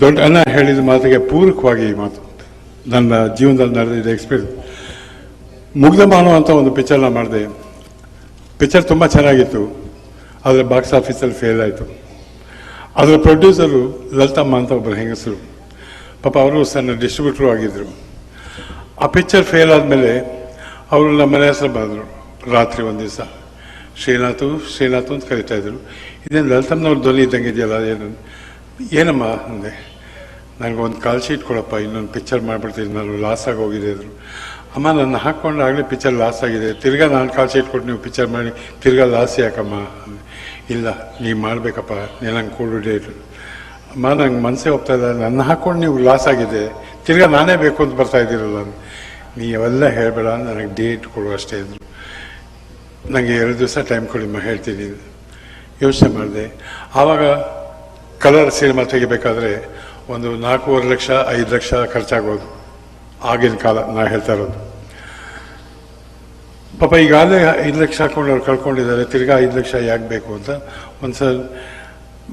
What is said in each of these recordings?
ದೊಡ್ಡ ಅಣ್ಣ ಹೇಳಿದ ಮಾತಿಗೆ ಪೂರಕವಾಗಿ ಈ ಮಾತು. ನನ್ನ ಜೀವನದಲ್ಲಿ ನಡೆದಿದ್ದ ಎಕ್ಸ್ಪೀರಿಯನ್ಸ್ ಮುಗ್ಧ ಮಾನವ ಅಂತ ಒಂದು ಪಿಕ್ಚರ್ನ ಮಾಡಿದೆ. ಪಿಕ್ಚರ್ ತುಂಬ ಚೆನ್ನಾಗಿತ್ತು. ಆದರೆ ಬಾಕ್ಸ್ ಆಫೀಸಲ್ಲಿ ಫೇಲ್ ಆಯಿತು. ಅದರ ಪ್ರೊಡ್ಯೂಸರು ಲಲಿತಮ್ಮ ಅಂತ ಒಬ್ಬರು ಹೆಂಗಸರು. ಪಾಪ ಅವರು ಸಣ್ಣ ಡಿಸ್ಟ್ರಿಬ್ಯೂಟ್ರು ಆಗಿದ್ದರು ಆ ಪಿಕ್ಚರ್ ಫೇಲ್ ಆದಮೇಲೆ ಅವರು ನಮ್ಮ ಮನೆ ಹೆಸರು ಬಂದರು. ರಾತ್ರಿ ಒಂದು ದಿವಸ. ಶ್ರೀನಾಥು ಶ್ರೀನಾಥು ಅಂತ ಕರಿತಾ ಇದ್ರು. ಇದೇನು ಲಲಿತಮ್ಮನವ್ರ ಧ್ವನಿ ಇದ್ದಂಗೆ ಇದೆಯಲ್ಲ, ಏನು? ಏನಮ್ಮ ಅಂದೆ? ನನಗೆ ಒಂದು ಕಾಲ್ ಶೀಟ್ ಕೊಡಪ್ಪ, ಇನ್ನೊಂದು ಪಿಕ್ಚರ್ ಮಾಡಿಬಿಡ್ತೀನಿ. ನಾನು ಲಾಸ್ ಆಗಿ ಹೋಗಿದೆ ಅಂದರು. ಅಮ್ಮ, ನನ್ನ ಹಾಕ್ಕೊಂಡು ಆಗಲೇ ಪಿಕ್ಚರ್ ಲಾಸ್ ಆಗಿದೆ. ತಿರ್ಗಾ ನಾನು ಕಾಲ್ ಶೀಟ್ ಕೊಟ್ಟು ನೀವು ಪಿಕ್ಚರ್ ಮಾಡಿ, ತಿರ್ಗಾ ಲಾಸ್ ಯಾಕಮ್ಮ. ಇಲ್ಲ, ನೀವು ಮಾಡಬೇಕಪ್ಪ. ನೀನಂಗೆ ಕೂಡು ಡೇಟ್ ಅಮ್ಮ, ನಂಗೆ ಮನಸ್ಸೇ ಹೋಗ್ತಾ ಇಲ್ಲ. ನನ್ನ ಹಾಕ್ಕೊಂಡು ನೀವು ಲಾಸ್ ಆಗಿದೆ. ತಿರ್ಗಾ ನಾನೇ ಬೇಕು ಅಂತ ಬರ್ತಾ ಇದ್ದೀರಲ್ಲ ನೀ ಅವೆಲ್ಲ ಹೇಳಬೇಡ. ನನಗೆ ಡೇಟ್ ಕೊಡು ಅಷ್ಟೇ ಅಂದರು. ನನಗೆ ಎರಡು ದಿವಸ ಟೈಮ್ ಕೊಡಿಮ್ಮ ಹೇಳ್ತೀನಿ. ಯೋಚನೆ ಮಾಡಿದೆ. ಆವಾಗ ಕಲರ್ ಸಿನಿಮಾ ತೆಗಿಬೇಕಾದ್ರೆ ಒಂದು ನಾಲ್ಕೂವರೆ ಲಕ್ಷ, ಐದು ಲಕ್ಷ ಖರ್ಚಾಗೋದು ಆಗಿನ ಕಾಲ, ನಾ ಹೇಳ್ತಾ ಇರೋದು. ಪಾಪ ಈಗಾಗಲೇ ಐದು ಲಕ್ಷ ಹಾಕೊಂಡು ಅವ್ರು ಕಳ್ಕೊಂಡಿದ್ದಾರೆ, ತಿರ್ಗಾ ಐದು ಲಕ್ಷ ಯಾಕೆ ಬೇಕು ಅಂತ ಒಂದ್ಸಲ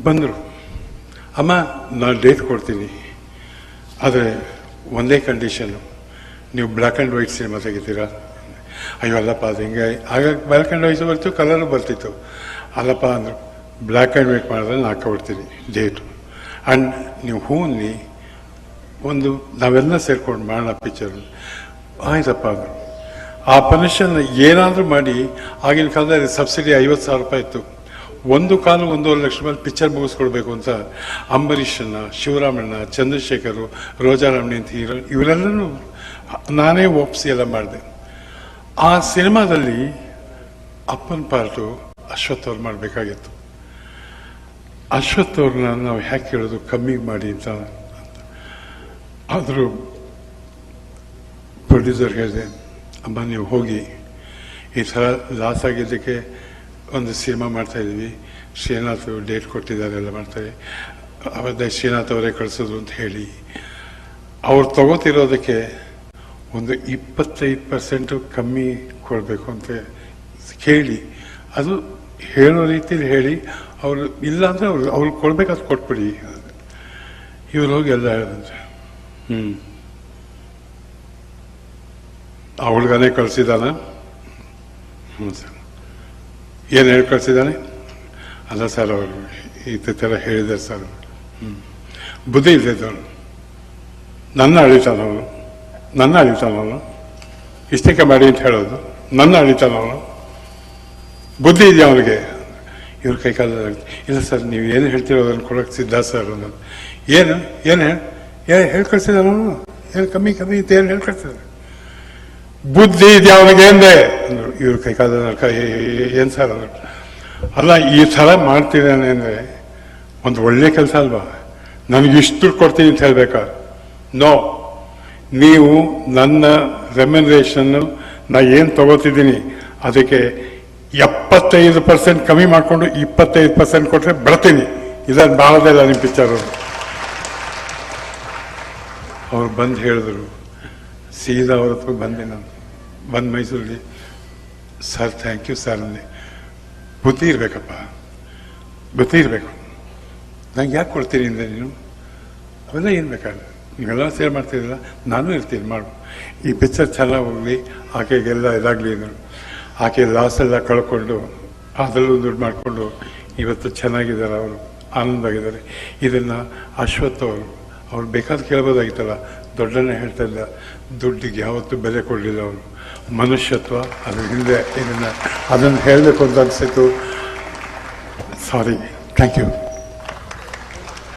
ಬಂದರು. ಅಮ್ಮ ನಾನು ಡೇಟ್ ಕೊಡ್ತೀನಿ. ಆದರೆ ಒಂದೇ ಕಂಡೀಷನ್ನು ನೀವು ಬ್ಲ್ಯಾಕ್ ಆ್ಯಂಡ್ ವೈಟ್ ಸಿನಿಮಾ ತೆಗಿತೀರಾ? ಅಯ್ಯೋ ಅಲ್ಲಪ್ಪ, ಅದು ಹಿಂಗೆ, ಆಗ ಬ್ಲ್ಯಾಕ್ ಆ್ಯಂಡ್ ವೈಟ್ ಬರ್ತು ಕಲರು ಬರ್ತಿತ್ತು. ಅಲ್ಲಪ್ಪ ಅಂದರು. ಬ್ಲ್ಯಾಕ್ ಆ್ಯಂಡ್ ವೈಟ್ ಮಾಡಿದ್ರೆ ನಾನು ಹಾಕೊಡ್ತೀನಿ ಡೇಟು ಆ್ಯಂಡ್ ನೀವು ಹೂನಿ ಒಂದು ನಾವೆಲ್ಲ ಸೇರ್ಕೊಂಡು ಮಾಡೋಣ ಪಿಕ್ಚರ್ ಆಯ್ತಪ್ಪ ಅಂದರು ಆ ಪನಿಷನ್ ಏನಾದರೂ ಮಾಡಿ, ಆಗಿನ ಕಾಲದಲ್ಲಿ ಸಬ್ಸಿಡಿ ಐವತ್ತು ಸಾವಿರ ರೂಪಾಯಿ ಇತ್ತು. ಒಂದು ಕಾಲು ಒಂದೂವರೆ ಲಕ್ಷ ರೂಪಾಯಿ ಪಿಕ್ಚರ್ ಮುಗಿಸ್ಕೊಡ್ಬೇಕು ಅಂತ ಅಂಬರೀಷನ್ನ ಶಿವರಾಮಣ್ಣ ಚಂದ್ರಶೇಖರು ರೋಜಾರಾಮಣಿ ಅಂತ ಹೀರೋ, ಇವರೆಲ್ಲರೂ ನಾನೇ ಒಪ್ಸಿ ಎಲ್ಲ ಮಾಡಿದೆ. ಆ ಸಿನಿಮಾದಲ್ಲಿ ಅಪ್ಪನ ಪಾರ್ಟು ಅಶ್ವಥ್ ಅವ್ರು ಮಾಡಬೇಕಾಗಿತ್ತು. ಅಶ್ವಥ್ ಅವ್ರನ್ನ ನಾವು ಯಾಕೆ ಹೇಳೋದು ಕಮ್ಮಿ ಮಾಡಿ ಅಂತ ಆದರೂ ಪ್ರೊಡ್ಯೂಸರ್ ಹೇಳಿದೆ, ಅಮ್ಮ, ನೀವು ಹೋಗಿ ಈ ಥರ ಲಾಸ್ ಆಗಿದ್ದಕ್ಕೆ ಒಂದು ಸಿನಿಮಾ ಮಾಡ್ತಾ ಇದ್ವಿ ಶ್ರೀನಾಥ್ ಡೇಟ್ ಕೊಟ್ಟಿದ್ದಾರೆ ಎಲ್ಲ ಮಾಡ್ತಾರೆ. ಅವತ್ತೇ ಶ್ರೀನಾಥ್ ಅವರೇ ಕಳಿಸೋದು ಅಂತ ಹೇಳಿ. ಅವ್ರು ತಗೋತಿರೋದಕ್ಕೆ ಒಂದು ಇಪ್ಪತ್ತೈದು ಪರ್ಸೆಂಟು ಕಮ್ಮಿ ಕೊಡಬೇಕು ಅಂತ ಕೇಳಿ. ಅದು ಹೇಳೋ ರೀತಿಯಲ್ಲಿ ಹೇಳಿ ಅವರು ಇಲ್ಲ ಅಂದರೆ ಅವ್ರು ಅವ್ರು ಕೊಡ್ಬೇಕಾದ್ ಕೊಟ್ಬಿಡಿ. ಇವ್ರು ಹೋಗಿ ಎಲ್ಲ ಹೇಳಿದಂತೆ. ಹ್ಞೂ ಆ ಹುಡುಗನೇ ಕಳಿಸಿದಾನ ಹ್ಞೂ ಸರ್. ಏನು ಹೇಳಿ ಕಳಿಸಿದ್ದಾನೆ? ಅಲ್ಲ ಸರ್ ಅವರು ಈ ಥರ ಹೇಳಿದ್ದಾರೆ ಸರ್. ಹ್ಞೂ ಬುದ್ಧಿ ಇದ್ದವನು. ನನ್ನ ಅಳಿತಾನವನು ನನ್ನ ಅಳಿತಾನವನು ಇಷ್ಟಕ್ಕೆ ಮಾಡಿ ಅಂತ ಹೇಳೋದು. ನನ್ನ ಅಳಿತಾನವನು ಬುದ್ಧಿ ಇದೆಯಾ ಅವನಿಗೆ ಇವ್ರ ಕೈ ಕಾಲ ಇಲ್ಲ ಸರ್, ನೀವು ಏನು ಹೇಳ್ತೀರೋ ಅದನ್ನು ಕೊಡೋಕೆ ಸಿದ್ಧ ಸರ್ ಅನ್ನೋದು ಏನು? ಏನು ಹೇಳಿ ಹೇಳಿ ಕಳಿಸಿದ ನಾನು ಏನು ಕಮ್ಮಿ ಕಮ್ಮಿ ಇತ್ತು, ಏನು ಹೇಳಿ ಬುದ್ಧಿ ಇದೆ ಅವನಿಗೆ ಅಂದೆ. ಅಂದರು. ಇವ್ರ ಕೈ ಕಾಲ ಕೈ, ಏನು ಸರ್ ಅಂದರು ಅಲ್ಲ, ಈ ಥರ ಮಾಡ್ತಿದ್ದಾನೆ ಅಂದರೆ ಒಂದು ಒಳ್ಳೆ ಕೆಲಸ ಅಲ್ವಾ? ನನಗೆ ಇಷ್ಟು ದುಡ್ಡು ಕೊಡ್ತೀನಿ ಅಂತ ಹೇಳ್ಬೇಕಾ? ನೋ. ನೀವು ನನ್ನ ರೆಮ್ಯುನರೇಷನ್ನು ನಾ ಏನು ತಗೋತಿದ್ದೀನಿ, ಅದಕ್ಕೆ ಎಪ್ಪತ್ತೈದು ಪರ್ಸೆಂಟ್ ಕಮ್ಮಿ ಮಾಡಿಕೊಂಡು ಇಪ್ಪತ್ತೈದು ಪರ್ಸೆಂಟ್ ಕೊಟ್ಟರೆ ಬರ್ತೀನಿ. ಇದನ್ನು ಇಲ್ಲ ನಿಮ್ಮ ಅವರು. ಅವ್ರು ಬಂದು ಹೇಳಿದ್ರು, ಸೀದಾ ಅವ್ರ ಹತ್ರ ಬಂದೆ ನಾನು. ಬಂದು ಮೈಸೂರಲ್ಲಿ, ಸರ್ ಥ್ಯಾಂಕ್ ಯು ಸರ್ ಅಂದೆ. ಬುದ್ಧಿ ಇರಬೇಕು. ನಂಗೆ ಯಾಕೆ ಕೊಡ್ತೀನಿ ಅಂದರೆ ನೀನು? ಅವೆಲ್ಲ ಏನು ಬೇಕಾದ್ರೆ ನೀವೆಲ್ಲ ಸೇರ್ ಮಾಡ್ತಿರಲ್ಲ ನಾನು ಇರ್ತೀನಿ, ಮಾಡು. ಈ ಪಿಕ್ಚರ್ ಚೆನ್ನಾಗಿ ಹೋಗಲಿ, ಆಕೆಗೆಲ್ಲ ಇದಾಗಲಿ ಅಂದರು. ಆಕೆ ಲಾಸೆಲ್ಲ ಕಳ್ಕೊಂಡು ಅದರಲ್ಲೂ ದುಡ್ಡು ಮಾಡಿಕೊಂಡು ಇವತ್ತು ಚೆನ್ನಾಗಿದ್ದಾರೆ ಅವರು, ಆನಂದವಾಗಿದ್ದಾರೆ. ಇದನ್ನು ಅಶ್ವಥ್ ಅವರು, ಅವ್ರು ಬೇಕಾದ ಕೇಳ್ಬೋದಾಗಿತ್ತಲ್ಲ ದೊಡ್ಡನೇ ಹೇಳ್ತಾ ಇಲ್ಲ, ದುಡ್ಡಿಗೆ ಯಾವತ್ತೂ ಬೆಲೆ ಕೊಡಲಿಲ್ಲ ಅವರು. ಮನುಷ್ಯತ್ವ, ಅದ್ರ ಹಿಂದೆ ಇದನ್ನು ಅದನ್ನು ಹೇಳಬೇಕು ಅಂತ ಅನಿಸಿತು ಸಾರಿ ಥ್ಯಾಂಕ್ ಯು